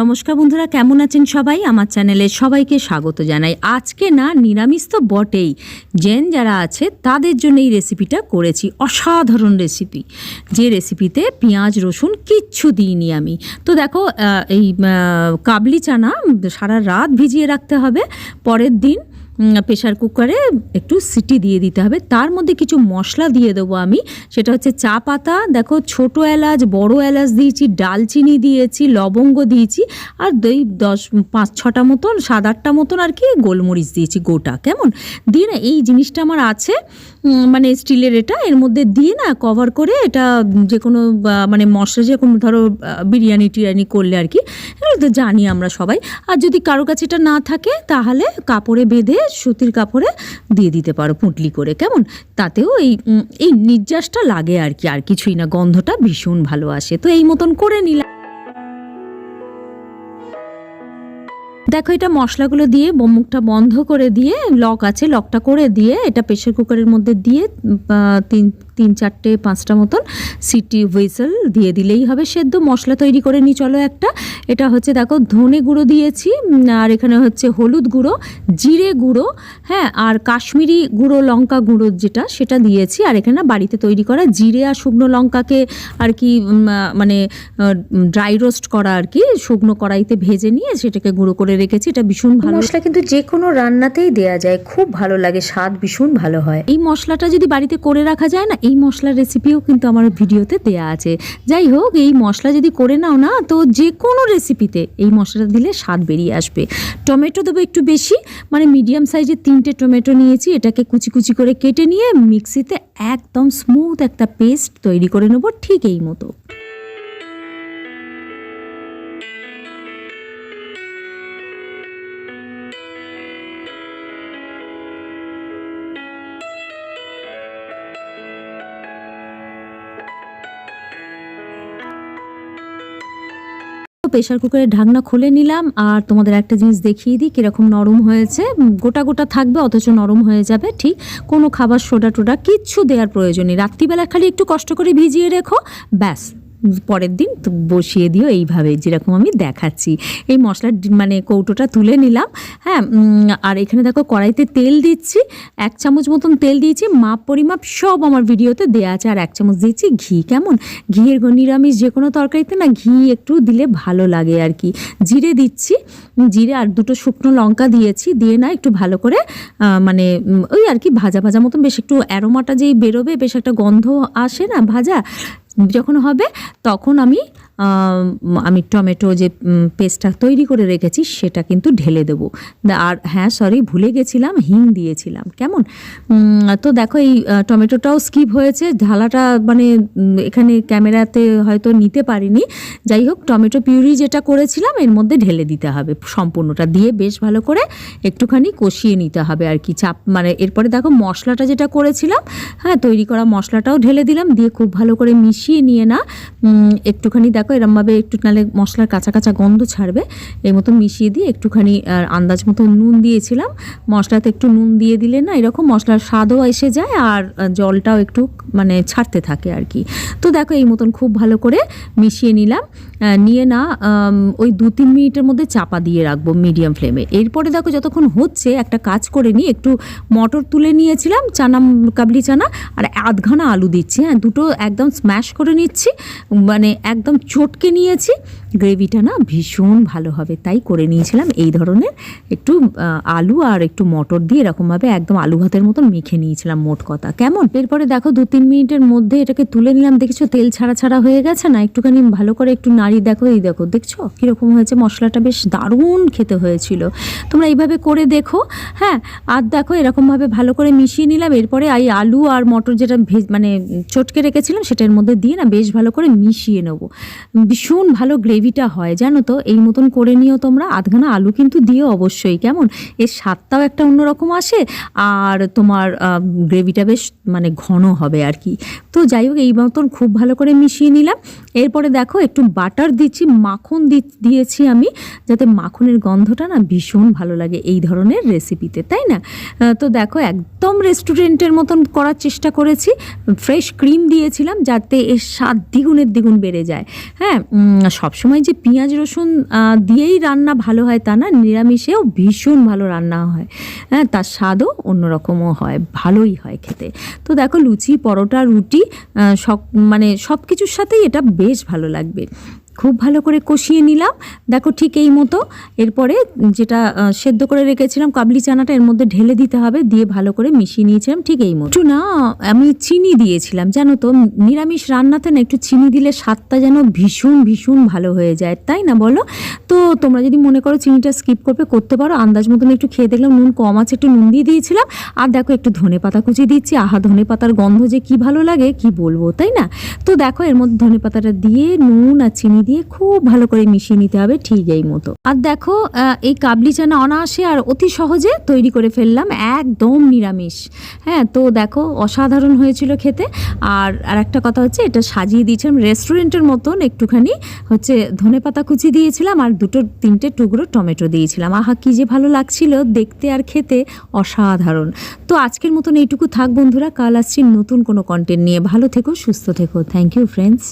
নমস্কার বন্ধুরা, কেমন আছেন সবাই? আমার চ্যানেলে সবাইকে স্বাগত জানাই। আজকে না, নিরামিষ তো বটেই। জেন যারা আছে, তাদের জন্য এই রেসিপিটা করেছি। অসাধারণ রেসিপি যে রেসিপিতে পেঁয়াজ, রসুন কিচ্ছু দিইনি আমি। তো দেখো এই কাবলি চানা সারা রাত ভিজিয়ে রাখতে হবে। পরের দিন প্রেশার কুকারে একটু সিটি দিয়ে দিতে হবে। তার মধ্যে কিছু মশলা দিয়ে দেবো আমি। সেটা হচ্ছে চা পাতা। দেখো, ছোট এলাচ, বড় এলাচ দিয়েছি, ডালচিনি দিয়েছি, লবঙ্গ দিয়েছি, আর দই দশ, পাঁচ, ছটা মতন, সাত, আটটা মতন আর কি গোলমরিচ দিয়েছি গোটা। কেমন? দিয়ে না, এই জিনিসটা আমার আছে। মানে স্টিলের এটা, এর মধ্যে দিয়ে না কভার করে এটা যে কোনো মানে মশলা যে কোনো ধরো বিরিয়ানি টিরিয়ানি করলে আর কি, এগুলো তো জানি আমরা সবাই। আর যদি কারও কাছে এটা না থাকে, তাহলে কাপড়ে বেঁধে, সুতির কাপড়ে দিয়ে দিতে পারো পুঁটলি করে, কেমন? তাতেও এই এই নির্যাসটা লাগে আর কি, আর কিছুই না, গন্ধটা ভীষণ ভালো আসে। তো এই মতন করে নিলাম। দেখো, এটা মশলাগুলো দিয়ে মুখটা বন্ধ করে দিয়ে লক আছে, লকটা করে দিয়ে এটা প্রেশার কুকারের মধ্যে দিয়ে তিন তিন চারটে, পাঁচটা মতন সিটি হুইসেল দিয়ে দিলেই হবে। সেদ্ধ মশলা তৈরি করে নিই চলো একটা। এটা হচ্ছে দেখো, ধনে গুঁড়ো দিয়েছি আর এখানে হচ্ছে হলুদ গুঁড়ো, জিরে গুঁড়ো হ্যাঁ আর কাশ্মীরি গুঁড়ো, লঙ্কা গুঁড়ো যেটা, সেটা দিয়েছি। আর এখানে বাড়িতে তৈরি করা জিরে আর শুকনো লঙ্কাকে আর কি মানে ড্রাই রোস্ট করা আর কি, শুকনো কড়াইতে ভেজে নিয়ে সেটাকে গুঁড়ো করে রেখেছি এটা ভীষণ ভালো। মশলা কিন্তু যে কোনো রান্নাতেই দেয়া যায় খুব ভালো লাগে স্বাদ ভীষণ ভালো হয়। এই মশলাটা যদি বাড়িতে করে রাখা যায় না এই মশলার রেসিপিও কিন্তু আমার ভিডিওতে দেয়া আছে। যাই হোক এই মশলা যদি করে নাও না তো যে কোনো রেসিপিতে এই মশলাটা দিলে স্বাদ বেরিয়ে আসবে। টমেটো দেবো একটু বেশি মানে মিডিয়াম সাইজের তিনটে টমেটো নিয়েছি এটাকে কুচি কুচি করে কেটে নিয়ে মিক্সিতে একদম স্মুথ একটা পেস্ট তৈরি করে নেব ঠিক এই মতো। প্রেশার কুকারের ঢাকনা খুলে নিলাম আর তোমাদের একটা জিনিস দেখিয়ে দিই, কীরকম নরম হয়েছে। গোটা গোটা থাকবে, অথচ নরম হয়ে যাবে, ঠিক। কোনো খাবার সোডা টোডা কিচ্ছু দেওয়ার প্রয়োজন নেই। রাত্রিবেলা খালি একটু কষ্ট করে ভিজিয়ে রেখো, ব্যাস। পরের দিন বসিয়ে দিও এইভাবে, যেরকম আমি দেখাচ্ছি। এই মশলার মানে কৌটোটা তুলে নিলাম। হ্যাঁ আর এখানে দেখো কড়াইতে তেল দিচ্ছি, এক চামচ মতন তেল দিয়েছি, মাপ পরিমাপ সব আমার ভিডিওতে দেওয়া আছে। আর এক চামচ দিয়েছি ঘি, কেমন? ঘিয়ের নিরামিষ যে কোনো তরকারিতে না ঘি একটু দিলে ভালো লাগে আর কি। জিরে দিচ্ছি, জিরে আর দুটো শুকনো লঙ্কা দিয়েছি, দিয়ে না একটু ভালো করে মানে ওই আর কি ভাজা ভাজা মতন বেশ একটু অ্যারোমাটা যেই বেরোবে, বেশ একটা গন্ধ আসে না ভাজা যখন হবে তখন আমি আম, টমেটো যে পেস্টটা তৈরি করে রেখেছি সেটা কিন্তু ঢেলে দেবো। আর হ্যাঁ সরি ভুলে গেছিলাম হিং দিয়েছিলাম। কেমন? তো দেখো এই টমেটোটাও স্কিপ হয়েছে ঢালাটা মানে এখানে ক্যামেরাতে হয়তো নিতে পারিনি। যাই হোক টমেটো পিউরি যেটা করেছিলাম এর মধ্যে ঢেলে দিতে হবে। সম্পূর্ণটা দিয়ে বেশ ভালো করে একটুখানি কষিয়ে নিতে হবে আর কি। চাপ মানে এরপরে দেখো মশলাটা যেটা করেছিলাম হ্যাঁ তৈরি করা মশলাটাও ঢেলে দিলাম দিয়ে খুব ভালো করে মিশিয়ে নিয়ে না একটুখানি দেখো এরমভাবে একটু নালে মশলার কাঁচা কাঁচা গন্ধ ছাড়বে। এর মতো মিশিয়ে দিয়ে একটুখানি আন্দাজ মতো নুন দিয়েছিলাম। মশলাতে একটু নুন দিয়ে দিলে না এরকম মশলার স্বাদও এসে যায়, আর জলটাও একটু মানে ছাড়তে থাকে আর কি। তো দেখো এই মতন খুব ভালো করে মিশিয়ে নিলাম। নিয়ে না ওই দু তিন মিনিটের মধ্যে চাপা দিয়ে রাখব মিডিয়াম ফ্লেমে এরপরে দেখো যতক্ষণ হচ্ছে, একটা কাজ করে নিই একটু মটর তুলে নিয়েছিলাম, চানা, কাবলি চানা, আর আধখানা আলু দিচ্ছি। হ্যাঁ দুটো একদম স্ম্যাশ করে নিচ্ছি মানে একদম চটকে নিয়েছি। গ্রেভিটা না ভীষণ ভালো হবে। তাই করে নিয়েছিলাম এই ধরনের একটু আলু আর একটু মটর দিয়ে এরকমভাবে একদম আলু ভাতের মতন মেখে নিয়েছিলাম মোট কথা। কেমন? এরপরে দেখো দু তিন মিনিটের মধ্যে এটাকে তুলে নিলাম। দেখেছ তেল ছাড়া ছাড়া হয়ে গেছে না? একটুখানি ভালো করে একটু নাড়ি দেখো, এই দেখো, দেখছ? কীরকম হয়েছে? মশলাটা বেশ দারুণ খেতে হয়েছিল। তোমরা এইভাবে করে দেখো হ্যাঁ? আর দেখো এরকমভাবে ভালো করে মিশিয়ে নিলাম। এরপরে এই আলু আর মটর যেটা ভেজ মানে চটকে রেখেছিলাম, সেটার মধ্যে দিয়ে না বেশ ভালো করে মিশিয়ে নেব। ভীষণ ভালো গ্রেভি গ্রেভিটা হয় জানো তো? এই মতন করে নিও তোমরা। আধখানা আলু কিন্তু দিও অবশ্যই। কেমন? এর স্বাদটাও একটা অন্যরকম আসে আর তোমার গ্রেভিটা বেশ মানে ঘন হবে আর কি। তো যাই হোক এই মতন খুব ভালো করে মিশিয়ে নিলাম। এরপরে দেখো একটু বাটার দিচ্ছি মাখন দিয়েছি আমি যাতে মাখনের গন্ধটা না ভীষণ ভালো লাগে এই ধরনের রেসিপিতে তাই না? তো দেখো একদম রেস্টুরেন্টের মতন করার চেষ্টা করেছি। ফ্রেশ ক্রিম দিয়েছিলাম যাতে এর স্বাদ দ্বিগুণের দ্বিগুণ বেড়ে যায়। হ্যাঁ উম, সবসময় যে পেঁয়াজ রসুন দিয়েই রান্না ভালো হয় তা না, নিরামিষেও ভীষণ ভালো রান্না হয়। হ্যাঁ তার স্বাদও অন্যরকমও হয়, ভালোই হয় খেতে। তো দেখো, লুচি, পরোটা, রুটি সব মানে সব কিছুর সাথেই এটা বেশ ভালো লাগবে। খুব ভালো করে কষিয়ে নিলাম। দেখো ঠিক এই মতো। এরপরে যেটা সেদ্ধ করে রেখেছিলাম কাবলি চানাটা, এর মধ্যে ঢেলে দিতে হবে, দিয়ে ভালো করে মিশিয়ে নিয়েছিলাম, ঠিক এই মতো। না, আমি চিনি দিয়েছিলাম, জানো তো, নিরামিষ রান্নাতে না একটু চিনি দিলে স্বাদটা যেন ভীষণ ভীষণ ভালো হয়ে যায়, তাই না বলো? তো তোমরা যদি মনে করো চিনিটা স্কিপ করবে, করতে পারো, আন্দাজ মতন একটু খেয়ে দেখলাম, নুন কম আছে, একটু নুন দিয়ে দিয়েছিলাম। আর দেখো একটু ধনে পাতা কুচি দিচ্ছি, আহা ধনে পাতার গন্ধ যে কি ভালো লাগে, কি বলব, তাই না? তো দেখো এর মধ্যে ধনে পাতাটা দিয়ে নুন আর চিনি দিয়ে খুব ভালো করে মিশিয়ে নিতে হবে ঠিক এই মতো। আর দেখো এই কাবলি চানা অনায়াসে আর অতি সহজে তৈরি করে ফেললাম, একদম নিরামিষ। হ্যাঁ তো দেখো, অসাধারণ হয়েছিল খেতে। আর আর একটা কথা হচ্ছে, এটা সাজিয়ে দিয়েছিলাম রেস্টুরেন্টের মতন একটুখানি, হচ্ছে ধনে পাতা কুচি দিয়েছিলাম আর দুটো তিনটে টুকরো টমেটো দিয়েছিলাম। আহা, কি যে ভালো লাগছিল দেখতে আর খেতে, অসাধারণ। তো আজকের মতন এইটুকু থাক বন্ধুরা, কাল আসছি নতুন কোনো কন্টেন্ট নিয়ে। ভালো থেকো, সুস্থ থেকো। Thank you friends